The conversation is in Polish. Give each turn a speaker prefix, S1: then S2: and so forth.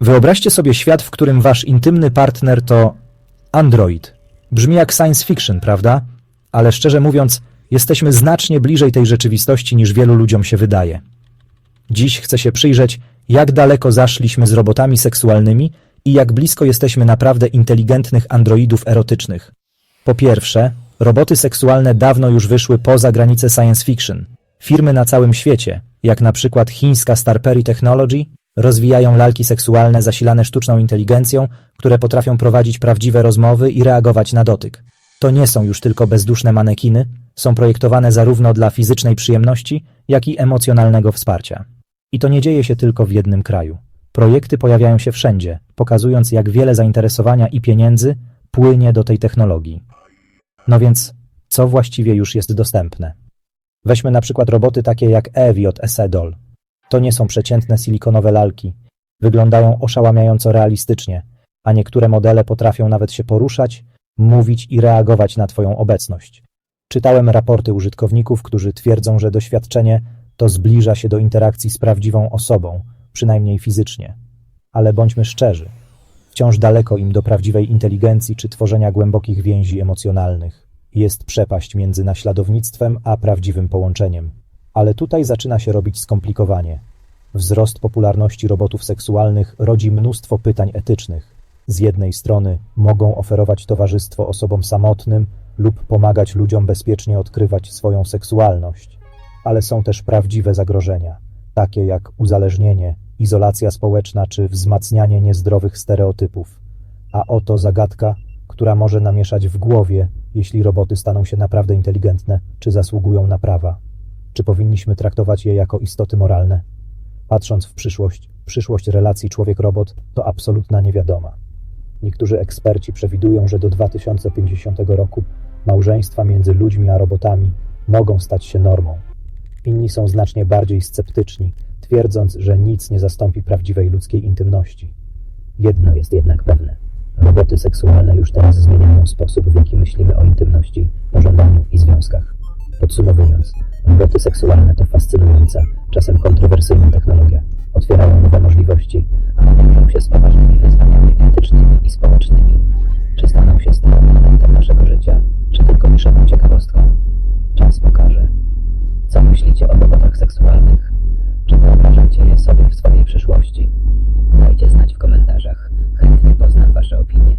S1: Wyobraźcie sobie świat, w którym wasz intymny partner to android. Brzmi jak science fiction, prawda? Ale szczerze mówiąc, jesteśmy znacznie bliżej tej rzeczywistości niż wielu ludziom się wydaje. Dziś chcę się przyjrzeć, jak daleko zaszliśmy z robotami seksualnymi i jak blisko jesteśmy naprawdę inteligentnych androidów erotycznych. Po pierwsze, roboty seksualne dawno już wyszły poza granice science fiction. Firmy na całym świecie, jak na przykład chińska Starpery Technology, rozwijają lalki seksualne zasilane sztuczną inteligencją, które potrafią prowadzić prawdziwe rozmowy i reagować na dotyk. To nie są już tylko bezduszne manekiny, są projektowane zarówno dla fizycznej przyjemności, jak i emocjonalnego wsparcia. I to nie dzieje się tylko w jednym kraju. Projekty pojawiają się wszędzie, pokazując jak wiele zainteresowania i pieniędzy płynie do tej technologii. No więc, co właściwie już jest dostępne? Weźmy na przykład roboty takie jak Evi od Esedol. To nie są przeciętne silikonowe lalki. Wyglądają oszałamiająco realistycznie, a niektóre modele potrafią nawet się poruszać, mówić i reagować na Twoją obecność. Czytałem raporty użytkowników, którzy twierdzą, że doświadczenie to zbliża się do interakcji z prawdziwą osobą, przynajmniej fizycznie. Ale bądźmy szczerzy, wciąż daleko im do prawdziwej inteligencji czy tworzenia głębokich więzi emocjonalnych. Jest przepaść między naśladownictwem a prawdziwym połączeniem. Ale tutaj zaczyna się robić skomplikowanie. Wzrost popularności robotów seksualnych rodzi mnóstwo pytań etycznych. Z jednej strony mogą oferować towarzystwo osobom samotnym lub pomagać ludziom bezpiecznie odkrywać swoją seksualność, ale są też prawdziwe zagrożenia, takie jak uzależnienie, izolacja społeczna czy wzmacnianie niezdrowych stereotypów. A oto zagadka, która może namieszać w głowie, jeśli roboty staną się naprawdę inteligentne, czy zasługują na prawa. Czy powinniśmy traktować je jako istoty moralne? Patrząc w przyszłość, przyszłość relacji człowiek-robot to absolutna niewiadoma. Niektórzy eksperci przewidują, że do 2050 roku małżeństwa między ludźmi a robotami mogą stać się normą. Inni są znacznie bardziej sceptyczni, twierdząc, że nic nie zastąpi prawdziwej ludzkiej intymności. Jedno jest jednak pewne. Roboty seksualne już teraz zmieniają sposób, w jaki myślimy o intymności, pożądaniu i związkach. Podsumowując, roboty seksualne to fascynująca, czasem kontrowersyjna technologia. Otwierają nowe możliwości, ale wiążą się z poważnymi wyzwaniami etycznymi i społecznymi. Czy staną się stałym elementem naszego życia, czy tylko niszową ciekawostką? Czas pokaże. Co myślicie o robotach seksualnych? Czy wyobrażacie je sobie w swojej przyszłości? Dajcie znać w komentarzach. Chętnie poznam Wasze opinie.